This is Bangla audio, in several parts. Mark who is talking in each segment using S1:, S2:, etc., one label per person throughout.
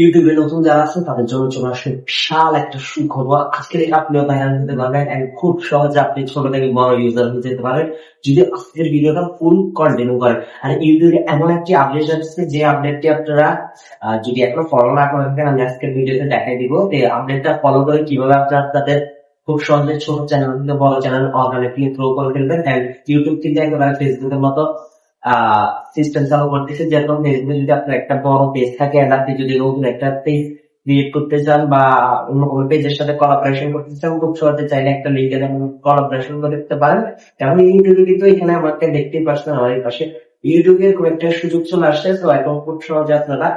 S1: ইউটিউবে নতুন যারা আছে তাদের জন্য চলে আসে বিশাল একটা সুখবর। আজকে থেকে আপনিও ভাইরাল হতে পারবেন and খুব সহজে আপনি ছোট থেকে বড় ইউজার হয়ে যেতে পারেন। যদি আজকের ভিডিওটা ফুল কন্টিনিউ করেন আর ইউটিউবে এমন একটি আপডেট আসছে যে আপডেটটি আপনারা যদি এখনও ফলো না করেন থাকেন, আমি আজকের ভিডিওতে দেখাই দিব। তো আপডেটটা ফলো করে কীভাবে আপনারা তাদের খুব সহজে ছোট চ্যানেল বড় চ্যানেল অর্গানিকলি থ্রো করে ফেলবেন। ইউটিউব থেকে একেবারে ফেসবুকের মতো সিস্টেম চালু করতেছে যেরকম ফেসবুকে যদি আপনার একটা বড় পেজ থাকে যদি নতুন একটা পেজ ক্রিয়েট করতে চান বা অন্য কোনো পেজের সাথে কোলাবোরেশন করতে চান খুব সহজে চাইলে একটা লিঙ্কে যেমন কোলাবোরেশন করতে পারেন। তেমন ইউটিউবে কিন্তু এখানে আমাকে দেখতেই পাচ্ছেন আমার পাশে। ইউটিউবের খুব একটা সুযোগ চলে আসছে তো এখন খুব সহজে আপনারা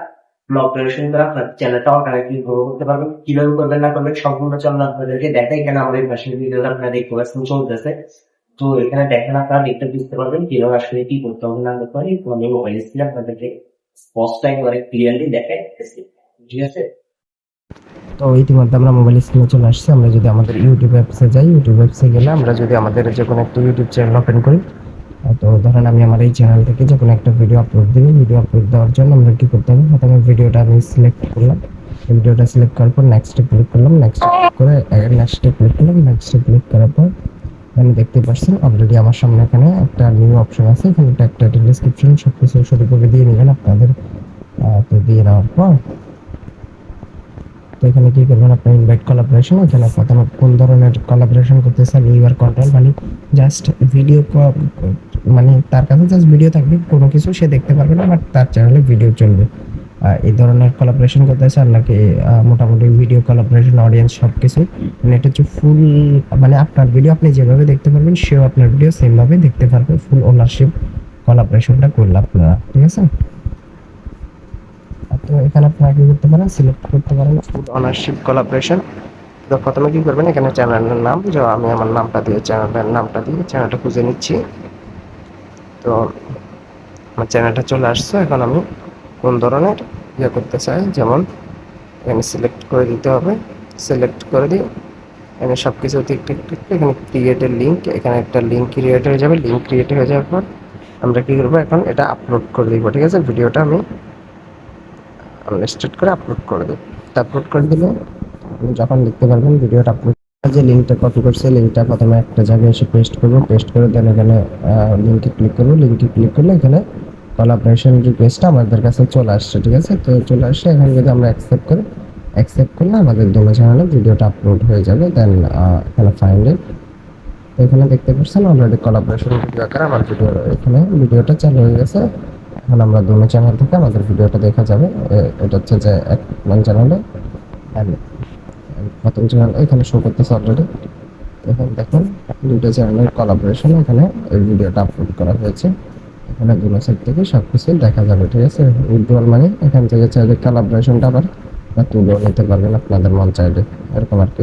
S1: ব্লগ ক্রিয়েশন করে আপনার চ্যানেলটা অর্গানাইজলি গ্রো করতে পারবেন, কীভাবে করবেন না করবেন, সম্পূর্ণ চ্যানেল আপনাদেরকে দেখাই। এখানে আমাদের পাশে ভিডিওটা আপনারা দেখতে পাচ্ছেন, চলতেছে। তো এখানে দেখেন আপনারা দেখতে বুঝতে পারবেন কীভাবে আসলে কি করতে হবে না করতে হবে। আমি মোবাইল স্ক্রিনে আপনাদেরকে স্পষ্ট একেবারে ক্লিয়ারলি দেখাই ঠিক আছে?
S2: তো ইতিমধ্যে আমরা মোবাইল স্ক্রিনে চলে আসছি। আমরা যদি আমাদের ইউটিউব অ্যাপসে যাই ইউটিউব অ্যাপসে গেলে আমরা যদি আমাদের যে কোনো একটা ইউটিউব চ্যানেল ওপেন করি, তো ধরেন আমি আমার এই চ্যানেল থেকে যে কোনো একটা ভিডিও আপলোড দিব ভিডিও আপলোড দেওয়ার জন্য আমরা কি করতে হবে? প্রথমে ভিডিওটা আমি সিলেক্ট করলাম। ভিডিওটা সিলেক্ট করার পর নেক্সটে ক্লিক করলাম। নেক্সটে ক্লিক করে নেক্সটে ক্লিক করলাম। নেক্সটে ক্লিক করার পর আমি দেখতে পাচ্ছেন অলরেডি আমার সামনে এখানে একটা নিউ অপশন আছে, এখানে একটা একটা ডিসক্রিপশন সব কিছু সঠিকভাবে দিয়ে নেবেন আপনাদের তো দিয়ে নেওয়ার পর। তো এখানে কি করবেন আপনার ইনভাইট কোলাবোরেশন এখানে প্রথমে কোন ধরনের কোলাবোরেশন করতে চান ইউআর কন্ট্রোল মানে জাস্ট ভিডিও মানে তার কাছে জাস্ট ভিডিও থাকবে, কোনো কিছু সে দেখতে পারবে না বাট তার চ্যানেলে ভিডিও চলবে। এই ধরনের কোলাবোরেশন করতে চান নাকি মোটামুটি ভিডিও কোলাবোরেশন অডিয়েন্স সব কিছু মানে এটা হচ্ছে ফুল মানে আপনার ভিডিও আপনি যেভাবে দেখতে পারবেন, সেও আপনার ভিডিও সেমভাবে দেখতে পারবে ফুল ওনারশিপ কোলাবোরেশনটা করলে আপনারা, ঠিক আছে? তো এখানে আপনারা কি করতে পারেন? সিলেক্ট করতে পারেন। ফুড ওনারশিপ কোলাবোরেশন তো প্রথমে কি করবেন? এখানে চ্যানেলের নাম, যে আমি আমার নামটা দিয়ে চ্যানেলের নামটা দিয়ে চ্যানেলটা খুঁজে নিচ্ছি। তো আমার চ্যানেলটা চলে আসছে, এখন আমি কোন ধরনের ইয়ে করতে চাই যেমন এখানে সিলেক্ট করে দিতে হবে সিলেক্ট করে দিই এখানে সব কিছু ঠিক ঠিক এখানে ক্রিয়েটের লিঙ্ক এখানে একটা লিঙ্ক ক্রিয়েট হয়ে যাবে লিঙ্ক ক্রিয়েট হয়ে যাওয়ার পর আমরা কী করব এখন, এটা আপলোড করে দিব, ঠিক আছে? ভিডিওটা আমি স্টার্ট করে আপলোড করে দেব। আপলোড করে দিলে আপনি যখন দেখতে পারবেন ভিডিওটা আপলোড যে লিঙ্কটা কপি করছে লিঙ্কটা প্রথমে একটা জায়গায় এসে পেস্ট করব পেস্ট করে দেন এখানে লিঙ্কে ক্লিক করব লিঙ্কে ক্লিক করলে এখানে কোলাবরেশন রিকোয়েস্টটা আমাদের কাছে চলে আসছে, ঠিক আছে? তো চলে আসছে এখন যদি আমরা অ্যাকসেপ্ট করি অ্যাকসেপ্ট করলে আমাদের দোনো চ্যানেলে ভিডিওটা আপলোড হয়ে যাবে দেন এখানে ফাইন্ড তো এখানে দেখতে পাচ্ছেন অলরেডি কোলাবরেশন ভিডিও আকারে আমার ভিডিও এখানে ভিডিওটা চালু হয়ে গেছে। এখন আমরা দোনো চ্যানেল থেকে আমাদের ভিডিওটা দেখা যাবে। এটা হচ্ছে যে এক চ্যানেলে প্রথম চ্যানেল এখানে শো করতেছে অলরেডি এখন দেখুন, দুটো চ্যানেলের কোলাবোরেশন এখানে এই ভিডিওটা আপলোড করা হয়েছে। এখানে দুটো সাইড থেকে সব কিছু দেখা যাবে, ঠিক আছে? উজ্জ্বল মানে এখান থেকে চাইলে কালাব্রেশনটা আবার তুলেও নিতে পারবেন আপনাদের মন চাইলে, এরকম আর কি।